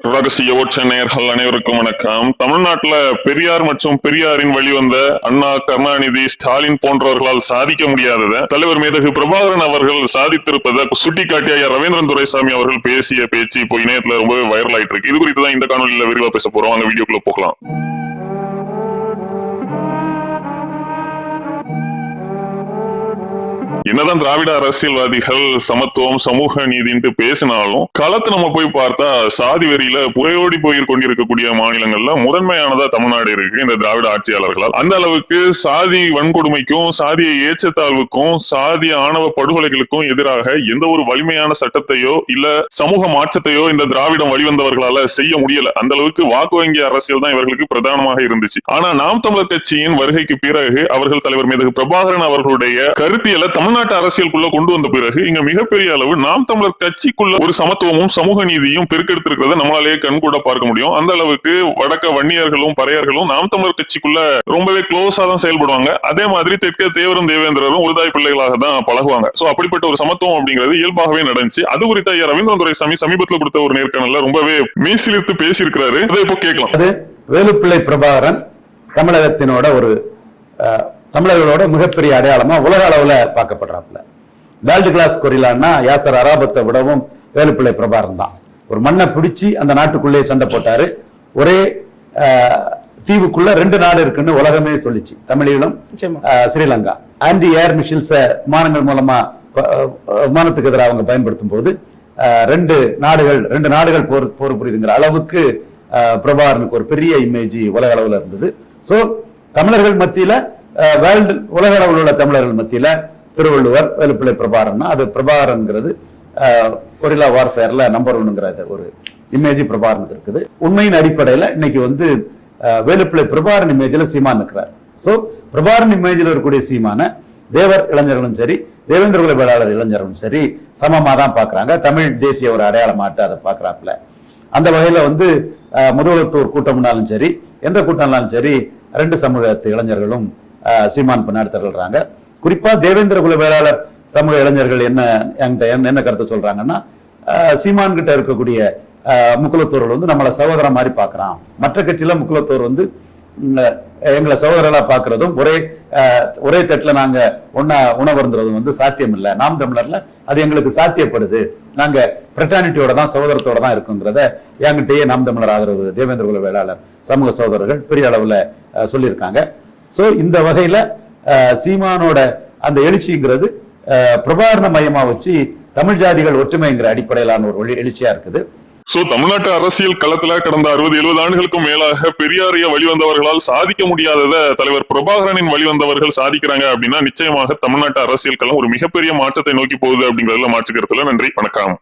ரகசிய ஓட்ட நேயர்கள் அனைவருக்கும் வணக்கம். தமிழ்நாட்டுல பெரியார் மற்றும் பெரியாரின் வழிவந்த அண்ணா கருணாநிதி ஸ்டாலின் போன்றவர்களால் சாதிக்க முடியாததை தலைவர் மேதகு பிரபாகரன் அவர்கள் சாதித்திருப்பதை சுட்டிக்காட்டிய ஐயா ரவீந்திரன் துரைசாமி அவர்கள் பேசிய பேச்சு இப்போ இணையத்துல ரொம்பவே வைரல் ஆயிட்டு இருக்கு இது குறித்து தான் இந்த காணொலியில விரிவா பேச போறோம். அந்த வீடியோக்குள்ள போகலாம். என்னதான் திராவிட அரசியல்வாதிகள் சமத்துவம் சமூக நீதின்ட்டு பேசினாலும் களத்தை நம்ம போய் பார்த்தா சாதி வெறியில புறையோடி போய் கொண்டிருக்கக்கூடிய மாநிலங்கள்ல முதன்மையானதா தமிழ்நாடு இருக்கு இந்த திராவிட ஆட்சியாளர்களால். அந்த அளவுக்கு சாதி வன்கொடுமைக்கும் சாதிய ஏற்றத்தாழ்வுக்கும் சாதிய ஆணவ படுகொலைகளுக்கும் எதிராக எந்த ஒரு வலிமையான சட்டத்தையோ இல்ல சமூக மாற்றத்தையோ இந்த திராவிடம் வழிவந்தவர்களால செய்ய முடியல. அந்த அளவுக்கு வாக்கு வங்கி அரசியல் தான் இவர்களுக்கு பிரதானமாக இருந்துச்சு. ஆனா நாம் தமிழர் கட்சியின் வருகைக்கு பிறகு அவர்கள் தலைவர் மீது பிரபாகரன் அவர்களுடைய கருத்தியலை தமிழ்நாட்டு அரசியலுக்குள்ள கொண்டு வந்த பிறகு இங்க மிகப்பெரிய அளவு நாம் தமிழர் கட்சிக்குள்ள ஒரு சமத்துவமும் சமூக நீதியும் பெருக்கெடுத்திருக்கிறத நம்மளாலேயே கண் கூட பார்க்க முடியும். அந்த அளவுக்கு வடக்க வன்னியர்களும் பறையர்களும் நாம் தமிழர் கட்சிக்குள்ள ரொம்பவே க்ளோஸா தான் செயல்படுவாங்க. அதே மாதிரி தெற்க தேவரும் தேவேந்திரரும் உருதாய் பிள்ளைகளாக தான் பழகுவாங்க. சோ அப்படிப்பட்ட ஒரு சமத்துவம் அப்படிங்கிறது இயல்பாகவே நடந்துச்சு. அது குறித்த ஐயா ரவீந்திரன் துரைசாமி சமீபத்தில் கொடுத்த ஒரு நேர்காணல ரொம்பவே மீசிலிருத்து பேசியிருக்கிறாரு. அதை இப்போ கேட்கலாம். வேலுப்பிள்ளை பிரபாகரன் தமிழகத்தினோட ஒரு தமிழர்களோட மிகப்பெரிய அடையாளமா உலக அளவுல பார்க்கப்படுறாப்புல. வேர்ல்டு கிளாஸ் கொரிலான்னா யாசர் அராபத்தை விடவும் வேலுப்பிள்ளை பிரபாகரன் தான். ஒரு மண்ணை பிடிச்சி அந்த நாட்டுக்குள்ளே சண்டை போட்டாரு. ஒரே தீவுக்குள்ள ரெண்டு நாடு இருக்குன்னு உலகமே சொல்லிச்சு. தமிழீழம் ஸ்ரீலங்கா. ஆன்டி ஏர் மிஷில்ஸை விமானங்கள் மூலமா ப- அஹ், விமானத்துக்கு எதிராக அவங்க பயன்படுத்தும் போது ரெண்டு நாடுகள் ரெண்டு நாடுகள் போர் போர் புரியுதுங்கிற அளவுக்கு பிரபாகரனுக்கு ஒரு பெரிய இமேஜ் உலக அளவுல இருந்தது. ஸோ தமிழர்கள் மத்தியில வேர்ல்டு உலக அளவில் உள்ள தமிழர்கள் மத்தியில் திருவள்ளுவர் வேலுப்பிள்ளை பிரபாகரன்னா அது பிரபாகரன்ங்கிறது கொரில்லா வார்ஃபேரில் நம்பர் ஒன்னுங்கிற ஒரு இமேஜ் பிரபாகரனுக்கு இருக்குது. உண்மையின் அடிப்படையில் இன்னைக்கு வந்து வேலுப்பிள்ளை பிரபாகரன் இமேஜில் சீமான் இருக்கிறார் ஸோ பிரபாகரன் இமேஜில் இருக்கக்கூடிய சீமான தேவர் இளைஞர்களும் சரி தேவேந்திர குல வேளாளர் இளைஞர்களும் சரி சமமாக தான் பார்க்குறாங்க தமிழ் தேசிய ஒரு அடையாளமாட்டு அதை பார்க்கறாப்புல அந்த வகையில் வந்து முதலத்தூர் கூட்டம்னாலும் சரி எந்த கூட்டம்னாலும் சரி ரெண்டு சமூகத்து இளைஞர்களும் சீமான் இப்போ திரள்றாங்க. குறிப்பாக தேவேந்திர குல வேளாளர் சமூக இளைஞர்கள் என்ன என்கிட்ட என்ன என்ன கருத்தை சொல்கிறாங்கன்னா சீமான்கிட்ட சீமான் கிட்ட இருக்கக்கூடிய முக்குலத்தோர்கள் வந்து நம்மளை சகோதரன் மாதிரி பார்க்குறான். மற்ற கட்சியில் முக்குலத்தோர் வந்து எங்களை சகோதரர்களாக பார்க்குறதும் ஒரே ஒரே தட்டில் நாங்கள் ஒன்றா உணவருந்துறதும் வந்து சாத்தியம் இல்லை நாம் தமிழரில் அது எங்களுக்கு சாத்தியப்படுது. நாங்கள் பிரிட்டானிட்டியோட தான் சகோதரத்தோட தான் இருக்குங்கிறத என்கிட்டயே நாம் தமிழர் ஆதரவு தேவேந்திர குல வேளாளர் சமூக சகோதரர்கள் பெரிய அளவில் சொல்லியிருக்காங்க. ஸோ இந்த வகையில் சீமானோட அந்த எழுச்சிங்கிறது அஹ், பிரபாகரன வச்சு தமிழ் ஜாதிகள் ஒற்றுமைங்கிற அடிப்படையிலான ஒரு ஒளி- இருக்குது. சோ தமிழ்நாட்டு அரசியல் களத்துல கடந்த அறுபது எழுபது ஆண்டுகளுக்கும் மேலாக பெரியாரிய வழிவந்தவர்களால் சாதிக்க முடியாதத தலைவர் பிரபாகரனின் வழிவந்தவர்கள் சாதிக்கிறாங்க அப்படின்னா நிச்சயமாக தமிழ்நாட்டு அரசியல் களம் ஒரு மிகப்பெரிய மாற்றத்தை நோக்கி போகுது அப்படிங்கறதுல மாற்றுக்கிறதுல நன்றி வணக்கம்.